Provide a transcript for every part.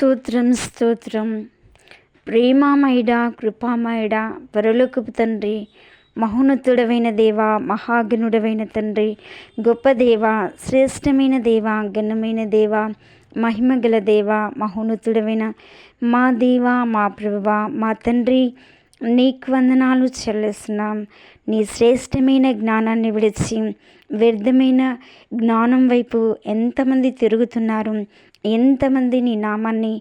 స్తోత్రం స్తోత్రం. ప్రేమామయుడ కృపామయుడ పరలోకపు తండ్రి మహోన్నతుడవైన దేవ మహాగణుడవైన తండ్రి గొప్ప దేవ శ్రేష్టమైన దేవ ఘనమైన దేవ మహిమగల దేవ మహోన్నతుడవైన మా దేవ మా ప్రభువ మా తండ్రి నీకు వందనాలు చెల్లిస్తున్నాం. నీ శ్రేష్టమైన జ్ఞానాన్ని విడిచి వ్యర్థమైన జ్ఞానం వైపు ఎంతమంది తిరుగుతున్నారు ఎంతమంది నీ నామాన్ని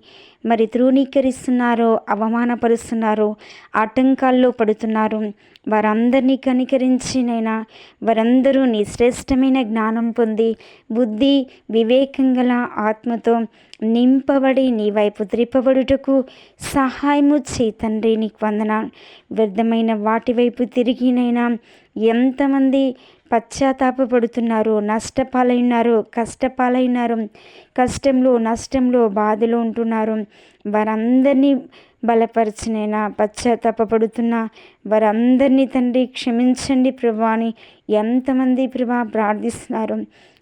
మరి ధృవీకరిస్తున్నారో అవమానపరుస్తున్నారో ఆటంకాల్లో పడుతున్నారు. వారందరినీ కనికరించినైనా వారందరూ నీ శ్రేష్టమైన జ్ఞానం పొంది బుద్ధి వివేకం గల ఆత్మతో నింపబడి నీ వైపు త్రిప్పబడుటకు సహాయము చే తండ్రి నీకు వందన వ్యర్థమైన వాటి వైపు తిరిగినైనా ఎంతమంది పశ్చాత్తాపడుతున్నారు నష్టపాలైనారు కష్టపాలైనారు కష్టంలో నష్టంలో బాధలో ఉంటున్నారు. వారందరినీ బలపరిచినైనా పశ్చాత్తాపడుతున్న వారందరినీ తండ్రి క్షమించండి ప్రభా అని ఎంతమంది ప్రభా ప్రార్థిస్తున్నారు.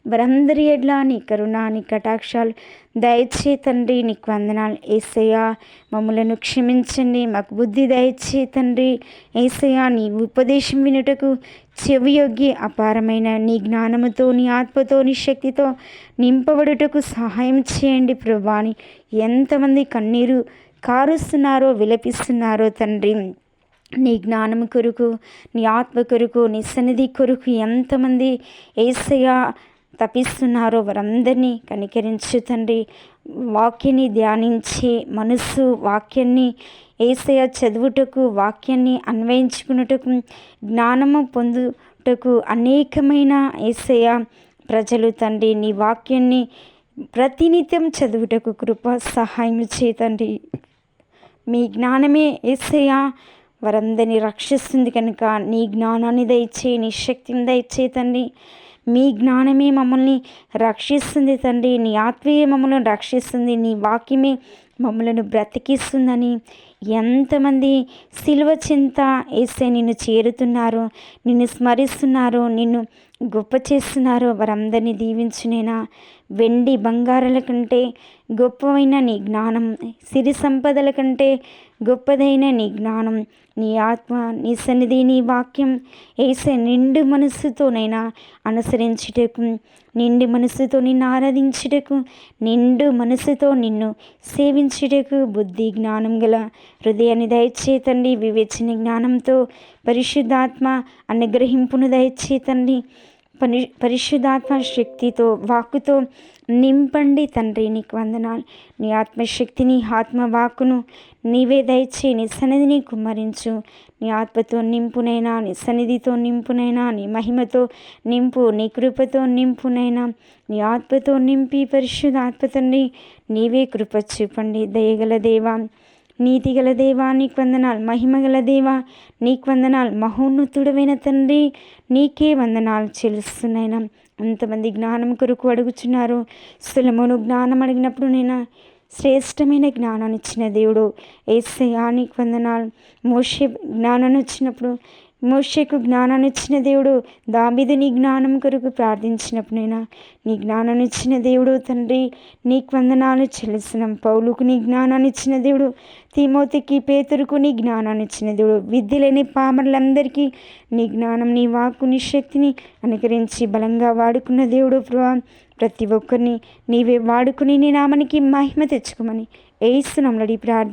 వారందరి ఎడ్లా నీ కరుణ నీ కటాక్షాలు. దయచే తండ్రి నీకు వందనాలు. ఏసయ్యా మమ్మలను క్షమించండి. మాకు బుద్ధి దయచే తండ్రి. ఏసయ్యా నీ ఉపదేశం వినుటకు చెవియొగ్గి అపారమైన నీ జ్ఞానముతో నీ ఆత్మతో నీ శక్తితో నింపబడుటకు సహాయం చేయండి ప్రభాని ఎంతమంది కన్నీరు కారుస్తున్నారో విలపిస్తున్నారో తండ్రి. నీ జ్ఞానం కొరకు నీ ఆత్మ కొరకు నీ సన్నిధి కొరకు ఎంతమంది ఏసయ్య తపిస్తున్నారో. వారందరినీ కనికరించు తండ్రి. వాక్యాన్ని ధ్యానించి మనస్సు వాక్యాన్ని ఏసయ చదువుటకు వాక్యాన్ని అన్వయించుకున్నటకు జ్ఞానము పొందుటకు అనేకమైన ఏసయ ప్రజలు తండ్రి. నీ వాక్యాన్ని ప్రతినిత్యం చదువుటకు కృప సహాయం చేతండి మీ జ్ఞానమే ఏసయ్య వారందరినీ రక్షిస్తుంది కనుక నీ జ్ఞానాన్ని దయచే నీ శక్తిని దయచే తండ్రి. మీ జ్ఞానమే మమ్మల్ని రక్షిస్తుంది తండ్రి. నీ ఆత్మీయ మమ్మల్ని రక్షిస్తుంది. నీ వాక్యమే మమ్మలను బ్రతికిస్తుందని ఎంతమంది సిలువ చింత వేసే నిన్ను చేరుతున్నారు నిన్ను స్మరిస్తున్నారు నిన్ను గొప్ప చేస్తున్నారో. వారందరినీ దీవించునేనా? వెండి బంగారాల కంటే గొప్పవైన నీ జ్ఞానం సిరి సంపదల కంటే గొప్పదైన నీ జ్ఞానం నీ ఆత్మ నీ సన్నిధి నీ వాక్యం వేసే నిండు మనస్సుతోనైనా అనుసరించుటకు నిండు మనసుతో నిన్ను ఆరాధించుటకు నిండు మనసుతో నిన్ను సేవించుటకు బుద్ధి జ్ఞానం గల హృదయాన్ని దయచేతండి వివేచన జ్ఞానంతో పరిశుద్ధాత్మ అనుగ్రహింపును దయచేతండి పని పరిశుద్ధాత్మ శక్తితో వాక్కుతో నింపండి తండ్రి నీకు వందనాలు. నీ ఆత్మశక్తిని ఆత్మ వాక్కును నీవే దయచే నీ సన్నిధిని కుమ్మరించు. నీ ఆత్మతో నింపునైనా నీ సన్నిధితో నింపునైనా నీ మహిమతో నింపు నీ కృపతో నింపునైనా నీ ఆత్మతో నింపి పరిశుద్ధ ఆత్మ తండ్రి నీవే కృప చూపండి. దయగల దేవా నీతిగల దేవా నీకు వందనాలు. మహిమగల దేవా నీకు వందనాలు. మహోన్నతుడమైన తండ్రి నీకే వందనాలు చెల్లిస్తున్నాయినా. అంతమంది జ్ఞానం కొరకు అడుగుచున్నారు. సులమును జ్ఞానం అడిగినప్పుడు నేను? శ్రేష్టమైన జ్ఞానాన్ని ఇచ్చిన దేవుడు. ఏసయా నీకు వందనాలు. మోషే జ్ఞానాన్ని వచ్చినప్పుడు మోషకు జ్ఞానాన్ని ఇచ్చిన దేవుడు దాబిది నీ జ్ఞానం కొరకు ప్రార్థించినప్పుడైనా నీ జ్ఞానాన్ని ఇచ్చిన దేవుడు తండ్రి నీకు వందనాలు చెల్లిస్తున్నాం. పౌలుకు నీ జ్ఞానాన్ని ఇచ్చిన దేవుడు తిమోతికి పేతురుకు నీ జ్ఞానాన్ని ఇచ్చిన దేవుడు విద్య లేని పామరులందరికీ నీ జ్ఞానం నీ వాక్కు నీ శక్తిని అనుకరించి బలంగా వాడుకున్న దేవుడు ప్రభా ప్రతి ఒక్కరిని నీవే వాడుకుని నీ నామానికి మహిమ తెచ్చుకోమని ఏస్తున్నాం ప్రార్థన